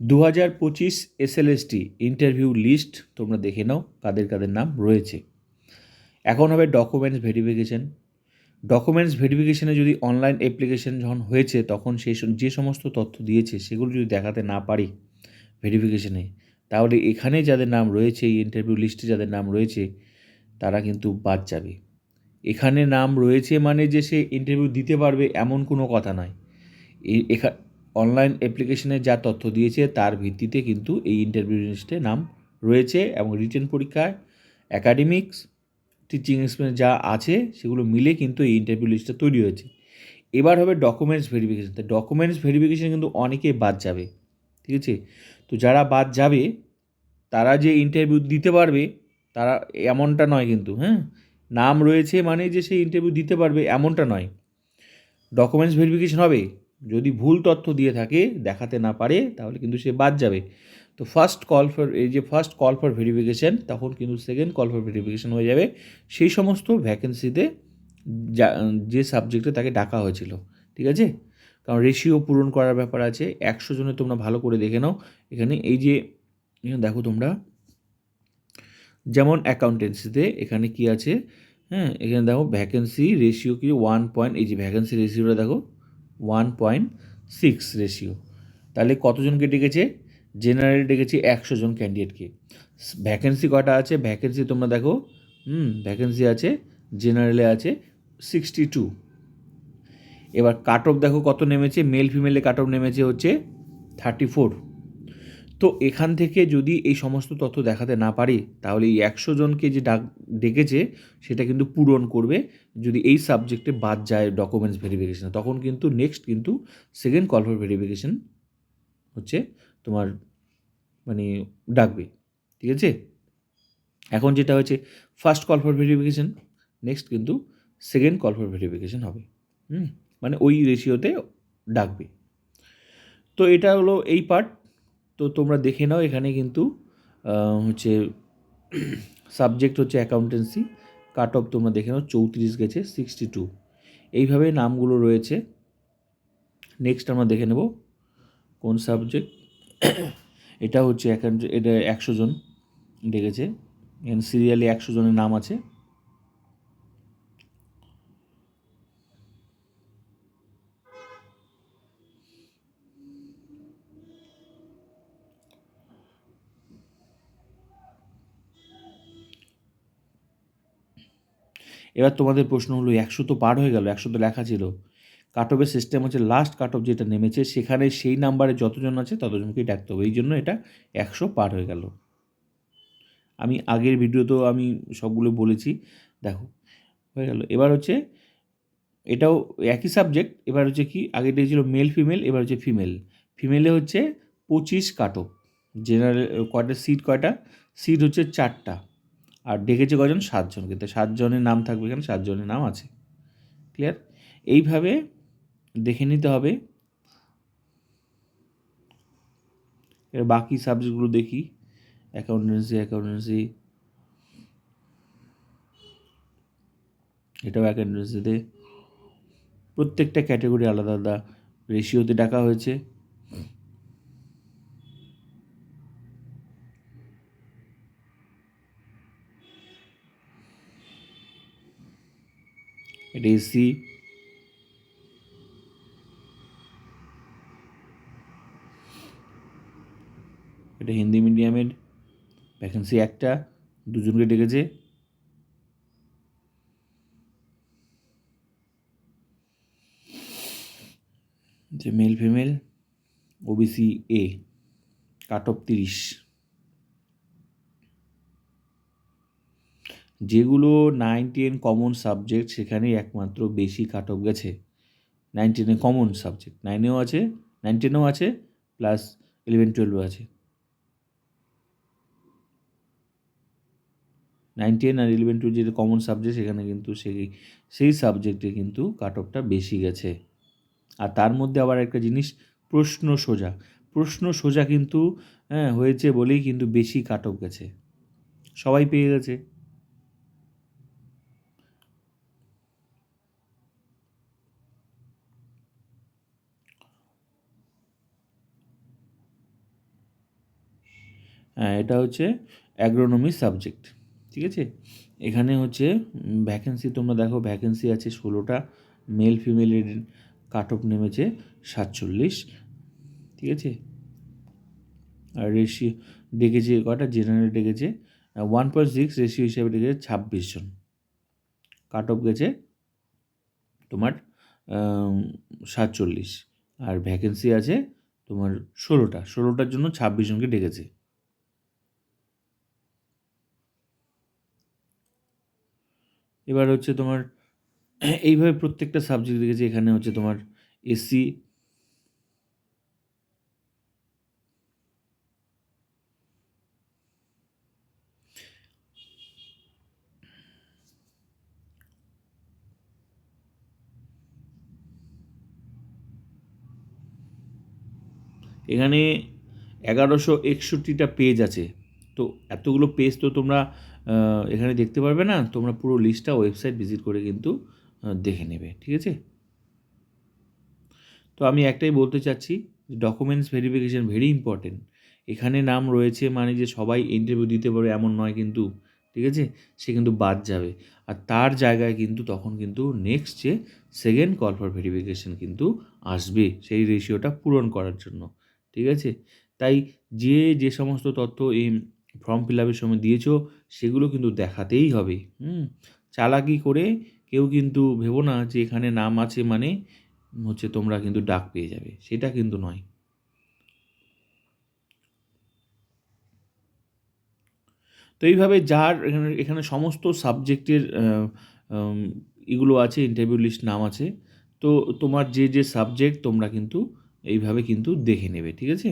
দু হাজার পঁচিশ এসএলএসটি ইন্টারভিউ লিস্ট তোমরা দেখে নাও কাদের কাদের নাম রয়েছে। এখন হবে ডকুমেন্টস ভেরিফিকেশন ডকুমেন্টস ভেরিফিকেশনে যদি অনলাইন অ্যাপ্লিকেশন যখন হয়েছে, তখন সেই যে সমস্ত তথ্য দিয়েছে, সেগুলো যদি দেখাতে না পারি ভেরিফিকেশনে তাহলে এখানে যাদের নাম রয়েছে, এই ইন্টারভিউ লিস্টে যাদের নাম রয়েছে, তারা কিন্তু বাদ যাবে। এখানে নাম রয়েছে মানে যে সে ইন্টারভিউ দিতে পারবে এমন কোনো কথা নয়। এই এখা অনলাইন অ্যাপ্লিকেশনে যা তথ্য দিয়েছে তার ভিত্তিতে কিন্তু এই ইন্টারভিউ লিস্টে নাম রয়েছে এবং রিটেন পরীক্ষায় অ্যাকাডেমিক্স টিচিং এক্সপিরিয়েন্স যা আছে সেগুলো মিলে কিন্তু এই ইন্টারভিউ লিস্টটা তৈরি হয়েছে। এবার হবে ডকুমেন্টস ভেরিফিকেশান তো ডকুমেন্টস ভেরিফিকেশান কিন্তু অনেকেই বাদ যাবে, ঠিক আছে? তো যারা বাদ যাবে, তারা যে ইন্টারভিউ দিতে পারবে, তারা এমনটা নয় কিন্তু হ্যাঁ? নাম রয়েছে মানে যে সে ইন্টারভিউ দিতে পারবে এমনটা নয়। ডকুমেন্টস ভেরিফিকেশন হবে। যদি ভুল তথ্য দিয়ে থাকে, দেখাতে না পারে, তাহলে কিন্তু সে বাদ যাবে। তো ফার্স্ট কল ফর এই যে ফার্স্ট কল ফর ভেরিফিকেশন তখন কিন্তু সেকেন্ড কল ফর ভেরিফিকেশান হয়ে যাবে। সেই সমস্ত ভ্যাকেন্সিতে যা, যে সাবজেক্টে তাকে ডাকা হয়েছিল, ঠিক আছে? কারণ রেশিও পূরণ করার ব্যাপার আছে, একশো জনে তোমরা ভালো করে দেখে নাও। এখানে এই যে দেখো তোমরা, যেমন অ্যাকাউন্টেন্সিতে এখানে কি আছে? হ্যাঁ এখানে দেখো ভ্যাকেন্সি রেশিও কি? ওয়ান পয়েন্ট এই যে ভ্যাকেন্সি রেশিওটা দেখো। ওয়ান পয়েন্ট সিক্স রেশিও তাহলে কতজনকে ডেকেছে? জেনারেল ডেকেছে একশো জন ক্যান্ডিডেটকে ভ্যাকেন্সি কটা আছে? ভ্যাকেন্সি তোমরা দেখো। হুম ভ্যাকেন্সি আছে জেনারেলে আছে সিক্সটি টু এবার কাট অফ দেখো কত নেমেছে? মেল ফিমেলে কাট অফ নেমেছে হচ্ছে থার্টি ফোর তো এখান থেকে যদি এই সমস্ত তথ্য দেখাতে না পারি, তাহলে এই একশো জনকে যে ডাক ডেকেছে, সেটা কিন্তু পূরণ করবে। যদি এই সাবজেক্টে বাদ যায় ডকুমেন্টস ভেরিফিকেশন তখন কিন্তু নেক্সট কিন্তু সেকেন্ড কল ফর ভেরিফিকেশন হচ্ছে তোমার মানে ডাকবে। ঠিক আছে? এখন যেটা হচ্ছে first call for verification next কিন্তু সেকেন্ড কল ফর ভেরিফিকেশন হবে। হুম? মানে ওই রেশিওতে ডাকবে। তো এটা হলো এই পার্ট তো তোমরা দেখে নাও, এখানে কিন্তু হচ্ছে সাবজেক্ট হচ্ছে অ্যাকাউন্টেন্সি কাট অফ তোমরা দেখে নাও, চৌত্রিশ গেছে সিক্সটি টু এইভাবে নামগুলো রয়েছে। নেক্সট আমরা দেখে নেব, কোন সাবজেক্ট এটা হচ্ছে এটা একশো জন ডেকেছে এখানে সিরিয়ালি একশো জনের নাম আছে। এবার তোমাদের প্রশ্ন হলো, একশো তো পার হয়ে গেল, একশো তো লেখা ছিল। কাট অফের সিস্টেম হচ্ছে লাস্ট কাট অফ যেটা নেমেছে, সেখানে সেই নাম্বারে যতজন আছে ততজনকেই ডাকতে হবে। এই জন্য এটা একশো পার হয়ে গেল। আমি আগের ভিডিওতেও আমি সবগুলো বলেছি। দেখো, হয়ে গেল। এবার হচ্ছে এটাও একই সাবজেক্ট এবার হচ্ছে কি আগেটা ছিল মেল ফিমেল এবার হচ্ছে ফিমেল ফিমেলে হচ্ছে পঁচিশ কাটো জেনারেল কয়টা? সিট কয়টা? সিট হচ্ছে চারটা। আর ডেকেছে কজন? সাতজনকে তো সাতজনের নাম থাকবে এখানে সাতজনের নাম আছে। ক্লিয়ার এইভাবে দেখে নিতে হবে। এর বাকি সাবজেক্টগুলো দেখি। অ্যাকাউন্টেন্সি অ্যাকাউন্টেন্সি এটাও অ্যাকাউন্টেন্সিতে প্রত্যেকটা ক্যাটাগরি আলাদা আলাদা। রেশিওতে ডাকা হয়েছে। এসি এটা হিন্দি মিডিয়ামের ভ্যাকেন্সি একটা, দুজনকে ডেকেছে। যে male female OBC A cut off তিরিশ। যেগুলো নাইন টেন কমন সাবজেক্ট সেখানেই একমাত্র বেশি কাট অফ গেছে। নাইন টেনে কমন সাবজেক্ট নাইনেও আছে নাইন টেনেও আছে প্লাস ইলেভেন টুয়েলভও আছে। নাইন টেন আর ইলেভেন টুয়েলভ যেটা কমন সাবজেক্ট সেখানে কিন্তু সেই সেই সাবজেক্টে কিন্তু কাট অফটা বেশি গেছে। আর তার মধ্যে আবার একটা জিনিস, প্রশ্ন সোজা। প্রশ্ন সোজা কিন্তু হ্যাঁ হয়েছে বলেই কিন্তু বেশি কাট অফ গেছে। সবাই পেয়ে গেছে। এটা হচ্ছে অ্যাগ্রোনমি সাবজেক্ট ঠিক আছে? এখানে হচ্ছে ভ্যাকেন্সি তোমরা দেখো ভ্যাকেন্সি আছে ষোলোটা মেল ফিমেলের কাট অফ নেমেছে সাতচল্লিশ, ঠিক আছে? আর রেশিও ডেকেছে কটা? জেনারেল ডেকেছে ওয়ান পয়েন্ট সিক্স রেশিও হিসাবে ডেকেছে ছাব্বিশ জন। কাট অফ গেছে তোমার সাতচল্লিশ। আর ভ্যাকেন্সি আছে তোমার ষোলোটা, ষোলোটার জন্য ছাব্বিশ জনকে ডেকেছে। এবার হচ্ছে তোমার, এইভাবে প্রত্যেকটা সাবজেক্ট দেখেছি, এখানে হচ্ছে তোমার এসসি এখানে এগারোশো একষট্টিটা পেজ আছে। তো এতগুলো পেজ তো তোমরা এখানে দেখতে পারবে না, তোমরা পুরো লিস্টটা ওয়েবসাইট ভিজিট করে কিন্তু দেখে নেবে, ঠিক আছে? তো আমি একটাই বলতে চাচ্ছি ডকুমেন্টস ভেরিফিকেশন ভেরি ইম্পর্টেন্ট এখানে নাম রয়েছে মানে যে সবাই ইন্টারভিউ দিতে পারবে এমন নয় কিন্তু, ঠিক আছে? সে কিন্তু বাদ যাবে। আর তার জায়গায় কিন্তু তখন কিন্তু নেক্সট যে সেকেন্ড কল ফর ভেরিফিকেশন কিন্তু আসবে, সেই রেশিওটা পূরণ করার জন্য, ঠিক আছে? তাই যে যে সমস্ত তথ্য এই ফর্ম ফিল আপের সময় দিয়েছ, সেগুলো কিন্তু দেখাতেই হবে। হুম, চালাকি করে কেউ কিন্তু ভেবো না যে এখানে নাম আছে মানে হচ্ছে তোমরা কিন্তু ডাক পেয়ে যাবে, সেটা কিন্তু নয়। তো এইভাবে যার এখানে এখানে সমস্ত সাবজেক্টের এগুলো আছে ইন্টারভিউ লিস্ট নাম আছে, তো তোমার যে যে সাবজেক্ট তোমরা কিন্তু এইভাবে কিন্তু দেখে নেবে, ঠিক আছে?